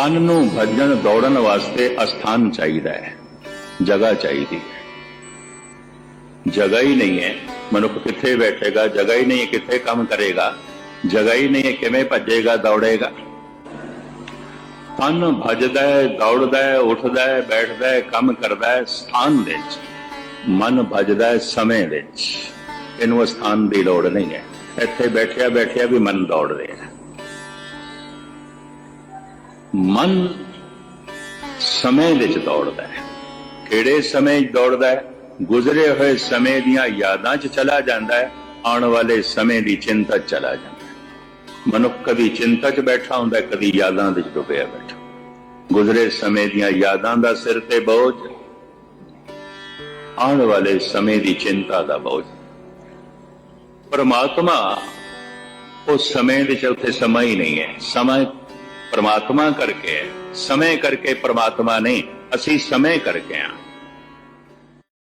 ਤਨ ਨੂੰ ਭੱਜਣ ਦੌੜਨ ਵਾਸਤੇ ਅਸਥਾਨ ਚਾਹੀਦਾ ਹੈ, ਜਗ੍ਹਾ ਚਾਹੀਦੀ ਹੈ। ਜਗ੍ਹਾ ਹੀ ਨਹੀਂ ਹੈ, ਮਨੁੱਖ ਕਿੱਥੇ ਬੈਠੇਗਾ, ਜਗ੍ਹਾ ਹੀ ਨਹੀਂ ਹੈ ਕਿੱਥੇ ਕੰਮ ਕਰੇਗਾ, ਜਗ੍ਹਾ ਹੀ ਨਹੀਂ ਹੈ ਕਿਵੇਂ ਭੱਜੇਗਾ, ਦੌੜੇਗਾ। ਤਨ ਭਜਦਾ ਹੈ, ਦੌੜਦਾ ਹੈ, ਉੱਠਦਾ ਹੈ, ਬੈਠਦਾ ਹੈ, ਕੰਮ ਕਰਦਾ ਹੈ ਸਥਾਨ ਵਿੱਚ। ਮਨ ਭਜਦਾ ਹੈ ਸਮੇਂ ਵਿੱਚ। ਇਹਨੂੰ ਸਥਾਨ ਦੀ ਲੋੜ ਨਹੀਂ ਹੈ। ਇੱਥੇ ਬੈਠਿਆ ਬੈਠਿਆ ਵੀ ਮਨ ਦੌੜ ਰਿਹਾ ਹੈ। ਮਨ ਸਮੇਂ ਵਿੱਚ ਦੌੜਦਾ ਹੈ। ਕਿਹੜੇ ਸਮੇਂ 'ਚ ਦੌੜਦਾ ਹੈ? ਗੁਜ਼ਰੇ ਹੋਏ ਸਮੇਂ ਦੀਆਂ ਯਾਦਾਂ 'ਚ ਚਲਾ ਜਾਂਦਾ ਹੈ, ਆਉਣ ਵਾਲੇ ਸਮੇਂ ਦੀ ਚਿੰਤਾ ਚਲਾ ਜਾਂਦਾ ਹੈ। ਮਨੁੱਖ ਕਦੀ ਚਿੰਤਾ 'ਚ ਬੈਠਾ ਹੁੰਦਾ ਕਦੀ ਯਾਦਾਂ ਵਿੱਚ ਡੁੱਬਿਆ ਬੈਠਾ ਗੁਜ਼ਰੇ ਸਮੇਂ ਦੀਆਂ ਯਾਦਾਂ ਦਾ ਸਿਰ ਤੇ ਬੋਝ, ਆਉਣ ਵਾਲੇ ਸਮੇਂ ਦੀ ਚਿੰਤਾ ਦਾ ਬੋਝ। ਪਰਮਾਤਮਾ ਉਹ ਸਮੇਂ ਵਿੱਚ ਉੱਥੇ ਸਮਾਂ ਹੀ ਨਹੀਂ ਹੈ। ਸਮਾਂ ਪਰਮਾਤਮਾ ਕਰਕੇ ਹੈ। ਸਮੇਂ ਕਰਕੇ ਪਰਮਾਤਮਾ ਨਹੀਂ ਅਸੀਂ ਸਮੇਂ ਕਰਕੇ ਹਾਂ।